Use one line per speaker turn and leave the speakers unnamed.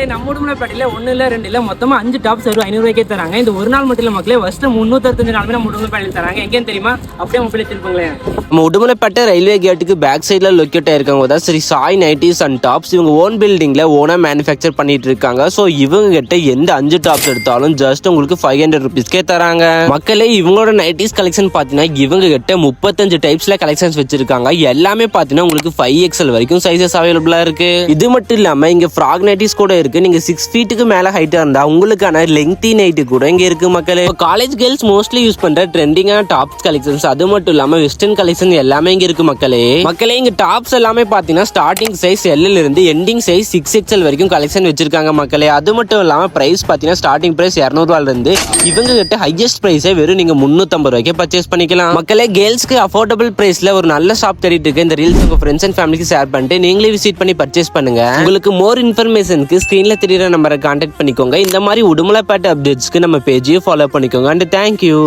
மக்களே நம்ம உடம்புல பேட்டையில ஒன்று இல்லை ரெண்டு இல்லை மொத்தமாக அஞ்சு டாப்ஸ் வரும் ஐநூறுவாய்க்கே தராங்க. இந்த ஒரு நாள் மட்டும் இல்லை மக்களே ஃபஸ்ட்டு முந்நூற்றஞ்சு நாளுமே நம்ம உடம்புல தராங்க. எங்கேயும் தெரியுமா? அப்படியே மொபைல் திருப்பங்களேன்
நம்ம உடுமலைப்பேட்டை ரயில்வே கேட்டுக்கு பேக் சைடில் லொக்கேட் ஆயிருக்காங்க தான் சரி சாய் நைட்டிஸ் அண்ட் டாப்ஸ். இவங்க ஓன் பில்டிங்கில் ஓனாக மேனுஃபேக்சர் பண்ணிட்டு இருக்காங்க. ஸோ இவங்க கிட்ட எந்த அஞ்சு டாப்ஸ் எடுத்தாலும் ஜஸ்ட் உங்களுக்கு ஃபைவ் ஹண்ட்ரட் ருபீஸ்க்கே தராங்க. மக்களே இவங்களோட நைட்டிஸ் கலெக்ஷன் பார்த்தீங்கன்னா இவங்க கிட்ட முப்பத்தஞ்சு டைப்ஸ்ல கலெக்ஷன்ஸ் வச்சிருக்காங்க. எல்லாமே பார்த்தீங்கன்னா உங்களுக்கு ஃபைவ் எக்ஸல் வரைக்கும் சைஸஸ் அவைலபிளாக இருக்கு. இது மட்டும் இல்லாமல் இங்கே ஃப்ராக் நைட்டிஸ் கூட இருக்கு. நீங்க சிக்ஸ் ஃபீட்டுக்கு மேல ஹைட்டா இருந்தா உங்களுக்கான லெங்தி நைட்டு கூட இங்க இருக்கு மக்களே. காலேஜ் கேர்ள்ஸ் மோஸ்ட்லி யூஸ் பண்ற ட்ரெண்டிங்கான டாப்ஸ் கலெக்ஷன்ஸ் அது மட்டும் இல்லாம வெஸ்டர்ன் கலெக்ஷன் எல்லாமே இங்க இருக்கு மக்களே. மக்களே இங்க டாப்ஸ் எல்லாமே பாத்தீங்கன்னா ஸ்டார்டிங் சைஸ் எல்ல இருந்து எண்டிங் சைஸ் சிக்ஸ் எக்ஸ்எல் வரைக்கும் கலெக்ஷன் வச்சிருக்காங்க மக்களே. அது மட்டும் இல்லாம பிரைஸ் பாத்தீங்கன்னா ஸ்டார்டிங் பிரைஸ் இரநூறுவால இருந்து இவங்க கிட்ட ஹையஸ்ட் பிரைஸே வெறும் நீங்க முந்நூற்றம்பது ரூபாய்க்கு பர்ச்சேஸ் பண்ணிக்கலாம். மக்களே கேர்ள்ஸ்க்கு அஃபோர்டபுள் பிரைஸ்ல ஒரு நல்ல ஷாப் தேடிட்டு இருக்கு. இந்த ரீல்ஸ் உங்க ஃப்ரெண்ட்ஸ் அண்ட் ஃபேமிலிக்கு ஷேர் பண்ணிட்டு நீங்களே விசிட் பண்ணி பர்ச்சேஸ் பண்ணுங்க. உங்களுக்கு மோர் இன்ஃபர்மேஷனுக்கு ஸ்க்ரீனில் தெரியுற நம்பரை காண்டாக்ட் பண்ணிக்கோங்க. இந்த மாதிரி உடுமலைப்பேட்டை அப்டேட்ஸ்க்கு நம்ம பேஜையும் ஃபாலோ பண்ணிக்கோங்க. And thank you